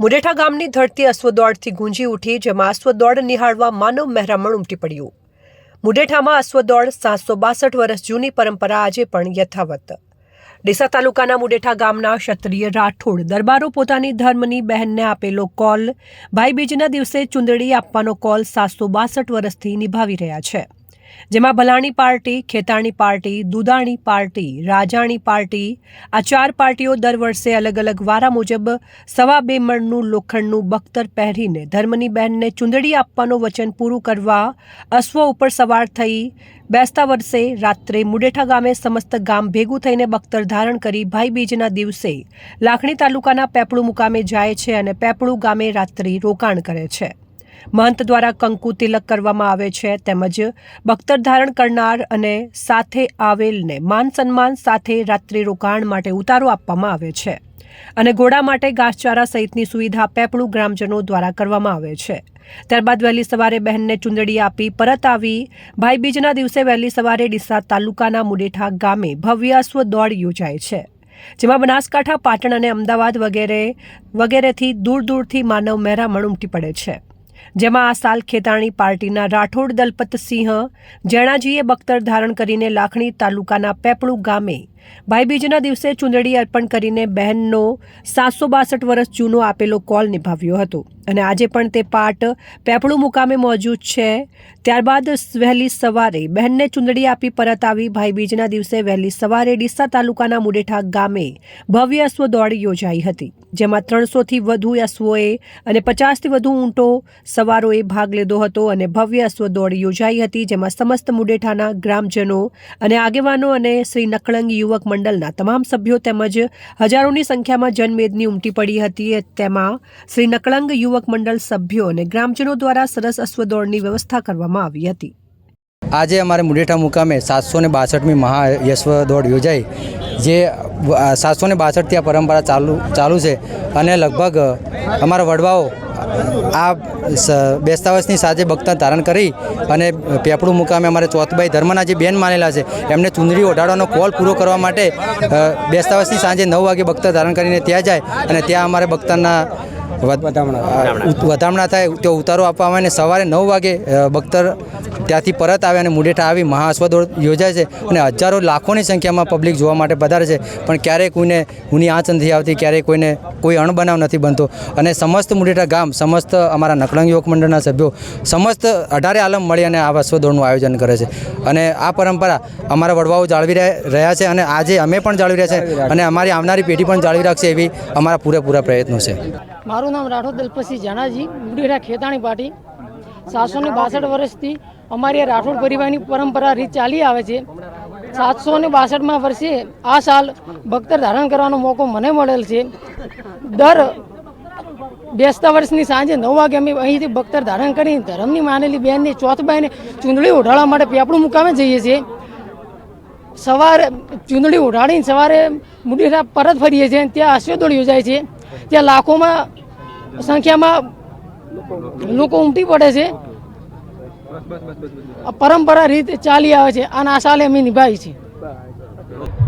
મુરેઠા ગામની ધરતી અશ્વદોડથી ગુંજી ઉઠી, જેમાં અશ્વદોડ નિહાળવા માનવ મહેરામણ ઉમટી પડ્યું. મુરેઠામાં અશ્વદોડ સાતસો બાસઠ વર્ષ જૂની પરંપરા આજે પણ યથાવત. ડીસા તાલુકાના મુડેઠા ગામના ક્ષત્રિય રાઠોડ દરબારો પોતાની ધર્મની બહેનને આપેલો કોલ, ભાઈબીજના દિવસે ચુંદડી આપવાનો કોલ સાતસો બાસઠ વર્ષથી નિભાવી રહ્યા છે. જેમાં Bhalani party, Khetani party, Dudani party, Rajani party, આ ચાર પાર્ટીઓ દર વર્ષે અલગ અલગ વારા મુજબ સવા બે મણનું લોખંડનું બખ્તર પહેરીને ધર્મની બહેનને ચુંદડી આપવાનું વચન પૂરું કરવા અશ્વ ઉપર સવાર થઈ બેસતા વર્ષે રાત્રે મુડેઠા ગામે સમસ્ત ગામ ભેગું થઈને બખ્તર ધારણ કરી ભાઈબીજના દિવસે લાખણી તાલુકાના પેપળું મુકામે જાય છે અને પેપળું ગામે રાત્રિ રોકાણ કરે છે. મહંત દ્વારા કંકુ તિલક કરવામાં આવે છે તેમજ બખ્તર ધારણ કરનાર અને સાથે આવેલને માન સન્માન સાથે રાત્રિ રોકાણ માટે ઉતારો આપવામાં આવે છે અને ઘોડા માટે ઘાસચારા સહિતની સુવિધા પેપળું ગ્રામજનો દ્વારા કરવામાં આવે છે. ત્યારબાદ વહેલી સવારે બહેનને ચુંદડી આપી પરત આવી. ભાઈબીજના દિવસે વહેલી સવારે ડીસા તાલુકાના મુડેઠા ગામે ભવ્ય અશ્વ દોડ યોજાય છે, જેમાં બનાસકાંઠા, પાટણ અને અમદાવાદ વગેરે, વગેરેથી દૂર દૂરથી માનવ મહેરામણ ઉમટી પડે છે. જેમાં આ સાલ ખેતાણી પાર્ટીના રાઠોડ દલપતસિંહ, જેણાજીએ બખ્તર ધારણ કરીને લાખણી તાલુકાના પેપળું ગામે ભાઈબીજના દિવસે ચુંદડી અર્પણ કરીને બહેનનો સાતસો બાસઠ વર્ષ જૂનો આપેલો કોલ નિભાવ્યો હતો. અને આજે પણ તે પાટ પેપળું મુકામે મોજૂદ છે. ત્યારબાદ વહેલી સવારે બહેનને ચુંદડી આપી પરત આવી ભાઈબીજના દિવસે વહેલી સવારે ડીસા તાલુકાના મુડેઠા ગામે ભવ્ય અશ્વ દોડ યોજાઈ હતી, જેમાં ત્રણસોથી વધુ અશ્વોએ અને પચાસથી વધુ ઊંટો સવારોએ ભાગ લીધો હતો અને ભવ્ય અશ્વ દોડ યોજાઈ હતી, જેમાં સમસ્ત મુડેઠાના ગ્રામજનો અને આગેવાનો અને શ્રી નકળંગ યુવક મંડળના તમામ સભ્યો તેમજ હજારોની સંખ્યામાં જનમેદની ઉમટી પડી હતી. તેમાં શ્રી નકળંગ યુવક મંડળ સભ્યો અને ગ્રામજનો દ્વારા સરસ અશ્વદોડની વ્યવસ્થા કરવામાં આવી હતી. આજે અમારે મુડેઠા મુકામે સાતસો ને બાસઠમી મહાયશ્વ દોડ યોજાઈ, જે સાતસો ને બાસઠથી આ પરંપરા ચાલુ ચાલુ છે અને લગભગ અમારા વડવાઓ આ સ- બેસતા વર્ષની સાથે બખ્તર ધારણ કરી અને પેપડું મુકામે અમારે ચોથભાઈ ધર્મના જે બેન માનેલા છે. એમને ચુંદડી ઓઢાડવાનો કોલ પૂરો કરવા માટે અ, બેસતા વર્ષની સાંજે નવ વાગે ભક્ત ધારણ કરીને ત્યાં જાય અને ત્યાં અમારે બખ્તરના વધામણા થાય તો ઉતારો આપવામાં આવે અને સવારે નવ વાગે બખ્તર ત્યાંથી પરત આવે અને મુડેઠા આવી મહાસ્વદોળ યોજાય છે અને હજારો લાખોની સંખ્યામાં પબ્લિક જોવા માટે પધારે છે. પણ ક્યારેય કોઈને ઊની આંચ નથી આવતી ક્યારેય કોઈને કોઈ અણબનાવ નથી બનતો. અને સમસ્ત મુડેઠા ગામ સમસ્ત અમારા નકળંગ યુવક મંડળના સભ્યો સમસ્ત અઢારે આલમ મળી અને આ અશ્વદોડનું આયોજન કરે છે. અને આ પરંપરા અમારા વડવાઓ જાળવી રહ્યા- રહ્યા છે અને આજે અમે પણ જાળવી રહ્યા છે અને અમારી આવનારી પેઢી પણ જાળવી રાખશે એવી અમારા પૂરેપૂરા પ્રયત્નો છે. મારું નામ રાઠોડ દલપતસિંહ જાનાજી, મુડેરા ખેતાણી પાટી. સાતસો ને બાસઠ વર્ષથી અમારી રાઠોડ પરિવારની પરંપરા રીત ચાલી આવે છે. સાતસો ને બાસઠમાં વર્ષે આ સાલ ભક્તર ધારણ કરવાનો મોકો મને મળેલ છે. દર બેસતા વર્ષની સાંજે નવ વાગે અમે અહીંથી ભક્તર ધારણ કરી ધર્મની માનેલી બહેનની, ચોથબાઈને ચૂંદડી ઉઢાડવા માટે પેપડું મુકામે જઈએ છીએ. સવારે ચૂંદડી ઉઢાડીને સવારે મુડીરા પરત ફરીએ છીએ ત્યાં અશ્વદોળ યોજાય છે. ત્યાં લાખોમાં સંખ્યામાં લોકો ઉમટી પડે છે. પરંપરા રીતે ચાલી આવે છે. અને આ સાલે અમે નિભાવી છે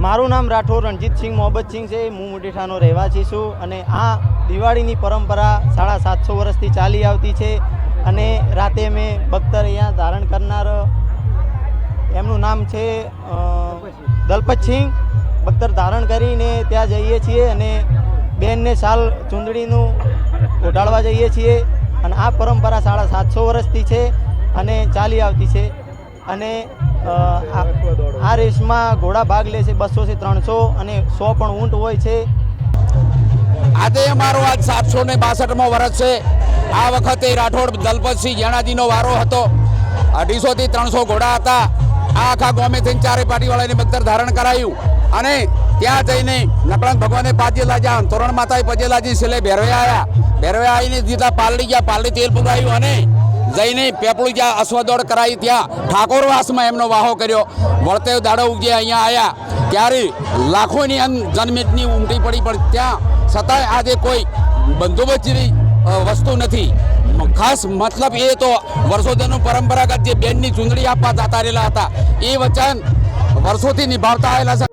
મારું નામ રાઠોડ રણજીતસિંહ મોહબ્બતસિંહ છે. હું મુડીઠાનો રહેવાસી છું અને આ દિવાળીની પરંપરા સાડા સાતસો વર્ષથી ચાલી આવતી છે અને રાતે અમે બખ્તર અહીંયા ધારણ કરનાર, એમનું નામ છે દલપતસિંહ બખ્તર ધારણ કરીને ત્યાં જઈએ છીએ અને બેનને સાલ ચૂંદડીનું ઓઢાડવા જઈએ છીએ અને આ પરંપરા સાડા સાતસો વર્ષથી છે અને ચાલી આવતી છે. અને આ રેસમાં ઘોડા ભાગ લે છે બસોથી ત્રણસો અને સો પણ ઊંટ હોય છે. આજે અમારો આજ સાતસો ને બાસઠમો વર્ષ છે. આ વખતે રાઠોડ દલપતસિંહ જેણાજીનો વારો હતો. અઢીસોથી ત્રણસો ઘોડા હતા. આ આખા ગોમે થઈને ચારે પાટીવાળાને બખ્તર ધારણ કરાયું. અને ત્યાં જઈને નકળંગ ભગવાને પાજેલા જા તોરણ માતાએ પજેલાજી છેલ્લે ભેરવે આવ્યા ભેરવે આવીને સીધા પાલડી ગયા, પાલડી તેલ પુરાયું અને જઈને પેપળું જ્યાં અશ્વદોડ કરાવી ત્યાં ઠાકોરવાસમાં એમનો વાહો કર્યો. વળતે દાડો ઉગે અહીંયા આવ્યા ત્યારે લાખોની જનમેદની ઉમટી પડી, પણ ત્યાં છતાંય આજે કોઈ બંદોબસ્ત વસ્તુ નથી. ખાસ મતલબ એ તો વર્ષોદયનું પરંપરાગત જે બેનની ચૂંદડી આપવા જતા રહેલા હતા. એ વચન વર્ષોથી નિભાવતા આવેલા છે.